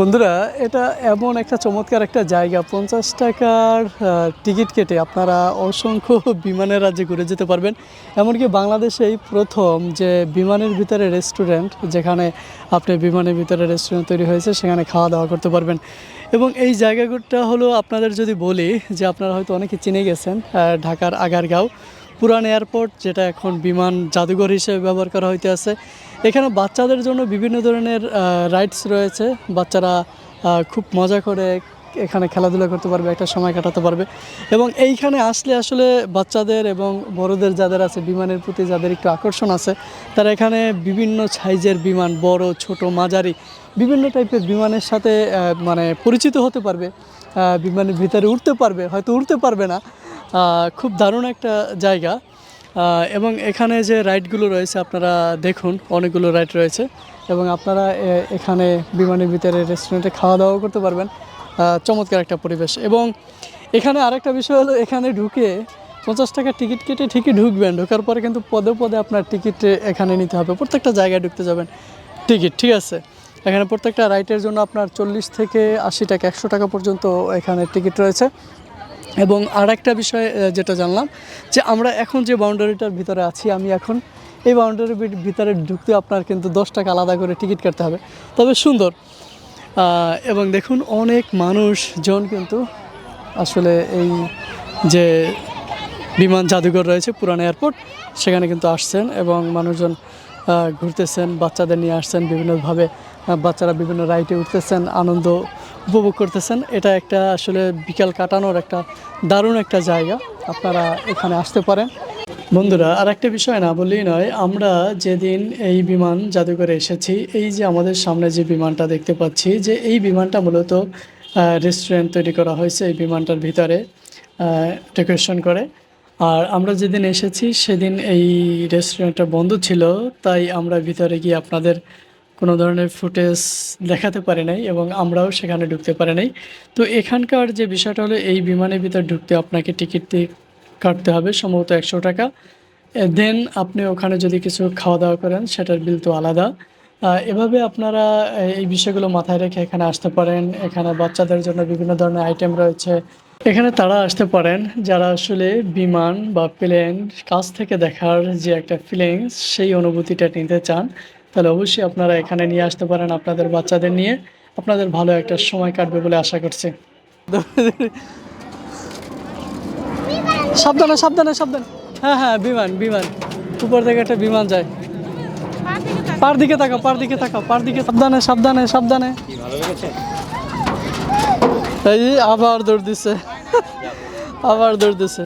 বন্ধুরা, এটা এমন একটা চমৎকার একটা জায়গা। পঞ্চাশ টাকার টিকিট কেটে আপনারা অসংখ্য বিমানের রাজ্যে ঘুরে যেতে পারবেন। এমনকি বাংলাদেশেই প্রথম যে বিমানের ভিতরে রেস্টুরেন্ট, যেখানে আপনি বিমানের ভিতরে রেস্টুরেন্ট তৈরি হয়েছে, সেখানে খাওয়া দাওয়া করতে পারবেন। এবং এই জায়গাটা হলো আপনাদের যদি বলি যে আপনারা হয়তো অনেকে চিনে গেছেন ঢাকার আগারগাঁও। পুরান এয়ারপোর্ট, যেটা এখন বিমান জাদুঘর হিসেবে ব্যবহার করা হইতে আছে। এখানে বাচ্চাদের জন্য বিভিন্ন ধরনের রাইডস রয়েছে। বাচ্চারা খুব মজা করে এখানে খেলাধুলা করতে পারবে, একটা সময় কাটাতে পারবে। এবং এইখানে আসলে আসলে বাচ্চাদের এবং বড়দের যাদের আছে, বিমানের প্রতি যাদের একটু আকর্ষণ আছে, তারা এখানে বিভিন্ন সাইজের বিমান, বড়, ছোট, মাঝারি, বিভিন্ন টাইপের বিমানের সাথে মানে পরিচিত হতে পারবে। বিমানের ভিতরে উঠতে পারবে, হয়তো উঠতে পারবে না খুব দারুণ একটা জায়গা। এবং এখানে যে রাইডগুলো রয়েছে, আপনারা দেখুন, অনেকগুলো রাইড রয়েছে। এবং আপনারা এখানে বিমানের ভিতরে রেস্টুরেন্টে খাওয়া দাওয়া করতে পারবেন। চমৎকার একটা পরিবেশ। এবং এখানে আরেকটা বিষয় হলো, এখানে ঢুকে পঞ্চাশ টাকা টিকিট কেটে ঠিকই ঢুকবেন। ঢোকার পরে কিন্তু পদে পদে আপনার টিকিট এখানে নিতে হবে। প্রত্যেকটা জায়গায় ঢুকতে যাবেন। টিকিট, ঠিক আছে? এখানে প্রত্যেকটা রাইটের জন্য আপনার চল্লিশ থেকে আশি টাকা, একশো টাকা পর্যন্ত এখানে টিকিট রয়েছে। এবং আর একটা বিষয় যেটা জানলাম, যে আমরা এখন যে বাউন্ডারিটার ভিতরে আছি, আমি এখন এই বাউন্ডারির ভিতরে ঢুকতে আপনার কিন্তু দশ টাকা আলাদা করে টিকিট কাটতে হবে। তবে সুন্দর এবং দেখুন অনেক মানুষজন কিন্তু আসলে এই যে বিমান জাদুঘর রয়েছে পুরানো এয়ারপোর্ট, সেখানে কিন্তু আসছেন এবং মানুষজন ঘুরতেছেন, বাচ্চাদের নিয়ে আসছেন, বিভিন্নভাবে বাচ্চারা বিভিন্ন রাইডে উঠতেছেন, আনন্দ উপভোগ করতেছেন। এটা একটা আসলে বিকাল কাটানোর একটা দারুণ একটা জায়গা। আপনারা এখানে আসতে পারেন। বন্ধুরা আর একটা বিষয় না বললেই নয়, আমরা যেদিন এই বিমান জাদুঘরে এসেছি, এই যে আমাদের সামনে যে বিমানটা দেখতে পাচ্ছি, যে এই বিমানটা মূলত রেস্টুরেন্ট তৈরি করা হয়েছে এই বিমানটার ভিতরে ডেকোরেশন করে। আর আমরা যেদিন এসেছি, সেদিন এই রেস্টুরেন্টটা বন্ধ ছিল, তাই আমরা ভিতরে গিয়ে আপনাদের কোনো ধরনের ফুটেজ দেখাতে পারে নাই এবং আমরাও সেখানে ঢুকতে পারে নাই। তো এখানকার যে বিষয়টা হলো, এই বিমানের ভিতর ঢুকতে আপনাকে টিকিট কাটতে হবে সম্ভবত একশো টাকা। দেন আপনি ওখানে যদি কিছু খাওয়া দাওয়া করেন, সেটার বিল তো আলাদা। এভাবে আপনারা এই বিষয়গুলো মাথায় রেখে এখানে আসতে পারেন। এখানে বাচ্চাদের জন্য বিভিন্ন ধরনের আইটেম রয়েছে। এখানে তারা আসতে পারেন, যারা আসলে বিমান বা প্লেন কাছ থেকে দেখার যে একটা ফিলিংস সেই অনুভূতিটা নিতে চান। তাহলে অবশ্যই আপনারা এখানে নিয়ে আসতে পারেন আপনাদের বাচ্চাদের নিয়ে। আপনাদের ভালো একটা সময় কাটবে বলে আশা করছি। সাবধানে সাবধানে সাবধানে। হ্যাঁ হ্যাঁ বিমান বিমান। উপর থেকে একটা বিমান যায়। পার দিকে তাকাও, পার দিকে তাকাও, পার দিকে। সাবধানে সাবধানে সাবধানে। এই আবার দৌড় দিছে। আবার দৌড় দিছে।